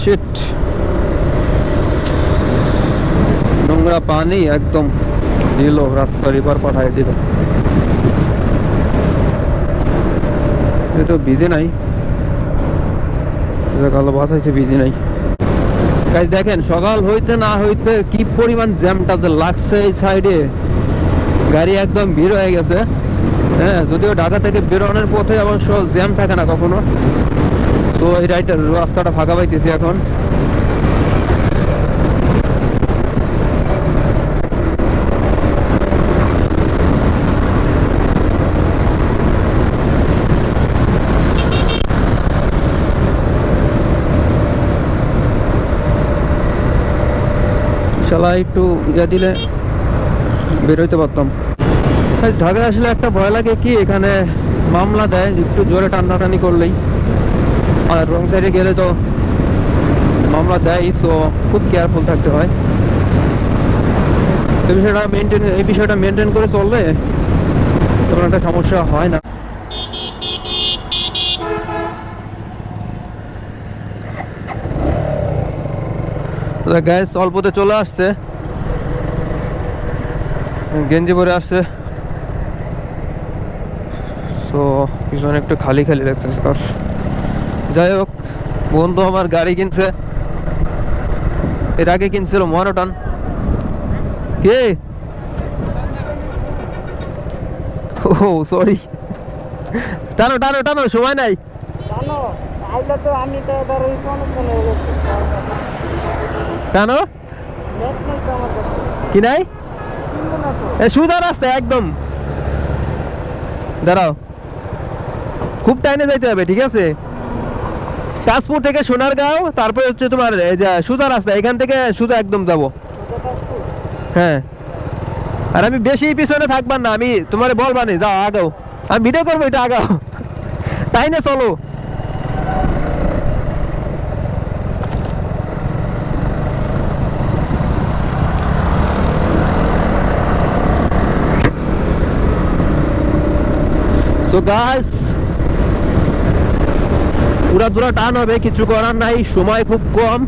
Sheet নোংরা পানি একদম দিল, রাস্তার এবার পাঠাই দিল। এটা ভিজে নাই। কালো বাসাইছে ভিজে নাই। গাইজ দেখেন, সকাল হইতে না হইতে কি পরিমাণ জ্যামটা যে লাগছে এই সাইডে গাড়ি একদম ভিড় হয়ে গেছে। হ্যাঁ যদিও ঢাকা থেকে বেরোনোর পথে অবশ্য জ্যাম থাকে না কখনো। তো এই রাইটার রাস্তাটা ফাঁকা পাইতেছি এখন। শালা একটু ইয়ে দিলে বেরোইতে পারতাম। ঢাকায় আসলে একটা ভয় লাগে কি, এখানে মামলা দেয়, একটু জোরে টানাটানি করলেই। আর রং সাইডে গেলে তো মামলা দেয় সো খুব কেয়ারফুল থাকতে হয়। এই বিষয়টা মেনটেন এই বিষয়টা মেনটেন করে চললে তেমন একটা সমস্যা হয় না। গ্যাস অল্পতে চলে আসছে। গেঞ্জি পরে আসছে। সো পিছনে একটু খালি খালি লাগতেছে কার যাই হোক বন্ধু আমার গাড়ি কিনছে। এর আগে কিনছিল মনোটন। কে? ও সরি টানো টানো টানো সময় নাই। কাছে। কি নাই? সুদা রাস্তা একদম। দাঁড়াও। খুব টাইমে যাইতে হবে ঠিক আছে? তাজপুর থেকে সোনারগাঁও, তারপরে হচ্ছে তোমার সুজা রাস্তা, এখান থেকে সুদা একদম যাব। হ্যাঁ। আর আমি বেশি পিছনে থাকবার না, আমি তোমার বলবানি যাও আগাও। আমি ভিডিও করব, এটা আগাও। তাই না, চলো? সো গাইস দুরা টান হবে কিছু করার নাই সময় খুব কম।